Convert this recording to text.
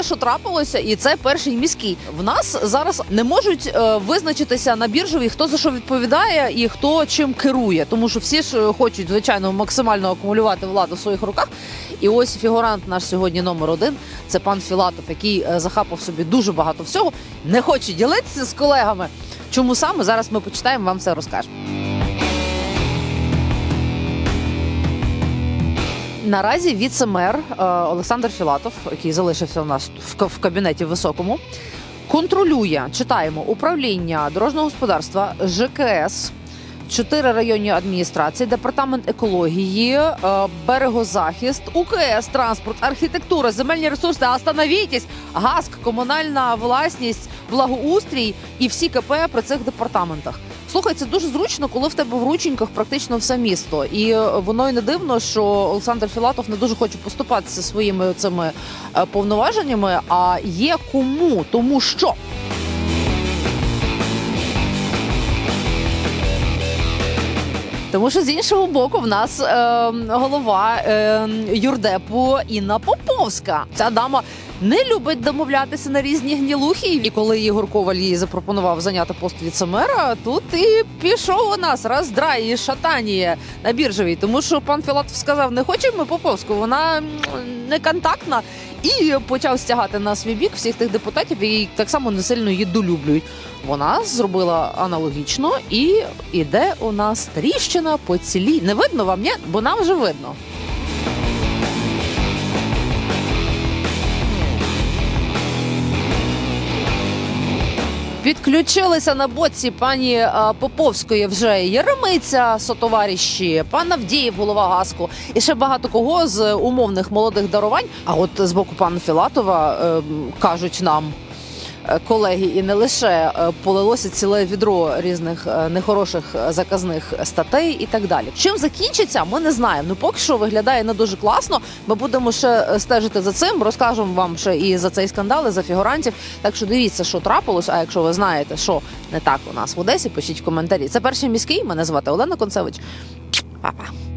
все, що трапилося, і це перший міський. В нас зараз не можуть е, визначитися на біржовій, хто за що відповідає і хто чим керує. Тому що всі ж е, хочуть, звичайно, максимально акумулювати владу в своїх руках. І ось фігурант наш сьогодні номер один це пан Філатов, який е, захапав собі дуже багато всього, не хоче ділитися з колегами. Чому саме зараз ми почитаємо, вам все розкажемо. Наразі віце-мер е, Олександр Філатов, який залишився у нас в, в кабінеті високому, контролює читаємо управління дорожнього господарства ЖКС. Чотири районні адміністрації, департамент екології, е, берегозахист, УКС, транспорт, архітектура, земельні ресурси, остановітесь, ГАСК, комунальна власність, благоустрій і всі КП при цих департаментах. Слухай, це дуже зручно, коли в тебе в рученьках практично все місто. І е, воно й не дивно, що Олександр Філатов не дуже хоче поступатися своїми цими е, повноваженнями. А є кому, тому що. Тому що з іншого боку, в нас е, голова е, юрдепу Інна Поповська. Ця дама не любить домовлятися на різні гнілухи. І коли Ігор Коваль їй запропонував зайняти пост віцемера, тут і пішов у нас роздрай і шатаніє на біржевій. Тому що пан Філатов сказав, не хочемо Поповську, вона не контактна. І почав стягати на свій бік всіх тих депутатів, які так само не сильно її долюблюють. Вона зробила аналогічно і іде у нас тріщина по цілій. Не видно вам, ні? Бо нам вже видно. Підключилися на боці пані е, Поповської вже яремиця, сотоваріщі, пан Авдіїв, голова Гаску, і ще багато кого з умовних молодих дарувань. А от з боку пана Філатова е, кажуть нам. Е, Колеги, і не лише е, полилося ціле відро різних е, нехороших заказних статей і так далі. Чим закінчиться, ми не знаємо. Ну поки що виглядає не дуже класно. Ми будемо ще стежити за цим. Розкажемо вам ще і за цей скандал, і за фігурантів. Так що дивіться, що трапилось. А якщо ви знаєте, що не так у нас в Одесі, пишіть в коментарі. Це перший міський. Мене звати Олена Концевич. Па-па.